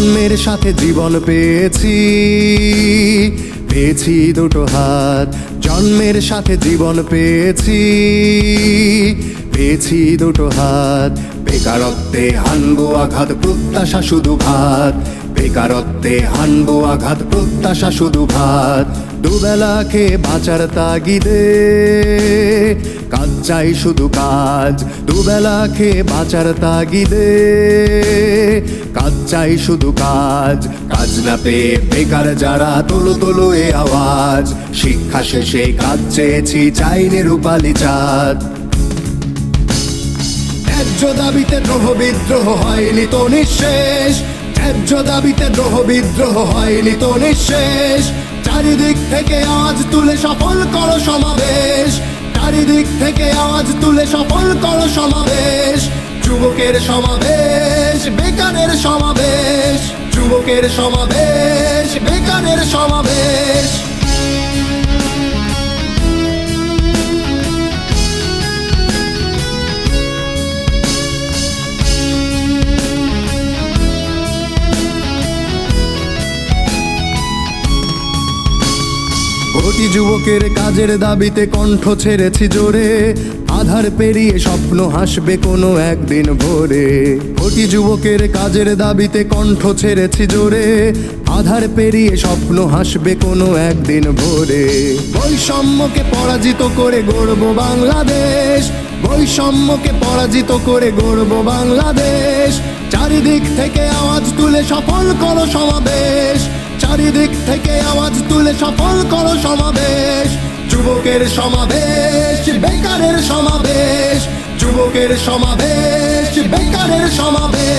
জন্মের সাথে জীবন পেয়েছি। পেয়েছি দুটো হাত, জন্মের সাথে জীবন পেয়েছি। পেয়েছি দুটো হাত, বেকারত্বে হানবো আঘাত, প্রত্যাশা শুধু ভাত। বেকারত্বে হানবো আঘাত, প্রত্যাশা শুধু ভাত। দুবেলা খেয়ে বাঁচার তাগিদে, কাজ চাই শুধু কাজ। দুবেলা খেয়ে বাঁচার তাগিদে, কাজ চাই শুধু কাজ। কাজ না পেয়ে বেকার যারা তোলো তোলো এ আওয়াজ। শিক্ষা শেষে কাজ চেয়েছি চাইনি রূপালি চাঁদ। দাবিতে দ্রোহ বিদ্রোহ হয়নি তো নিঃশেষ। ন্যায্য দাবিতে দ্রোহ বিদ্রোহ হয়নি তো নিঃশেষ। চারিদিক থেকে আজ তুলে সফল করো সমাবেশ। চারিদিক থেকে আজ তুলে সফল করো সমাবেশ। যুবকের সমাবেশ, বেকারের সমাবেশ। যুবকের সমাবেশ, বেকারের সমাবেশ। কোটি যুবকের কাজের দাবিতে কণ্ঠ ছেড়েছি জোরে। আধার পেরিয়ে স্বপ্ন হাসবে কোনো একদিন ভোরে। কোটি যুবকের কাজের দাবিতে কণ্ঠ ছেড়েছি জোরে। আধার পেরিয়ে স্বপ্ন হাসবে কোনো একদিন ভোরে। বৈষম্যকে পরাজিত করে গড়ব বাংলাদেশ। বৈষম্যকে পরাজিত করে গড়ব বাংলাদেশ। চারিদিক থেকে আওয়াজ তুলে সফল করো সমাবেশ। চারিদিক থেকে আওয়াজ তুলে সফল করো সমাবেশ। যুবকের সমাবেশ, বেকারের সমাবেশ। যুবকের সমাবেশ, বেকারের সমাবেশ।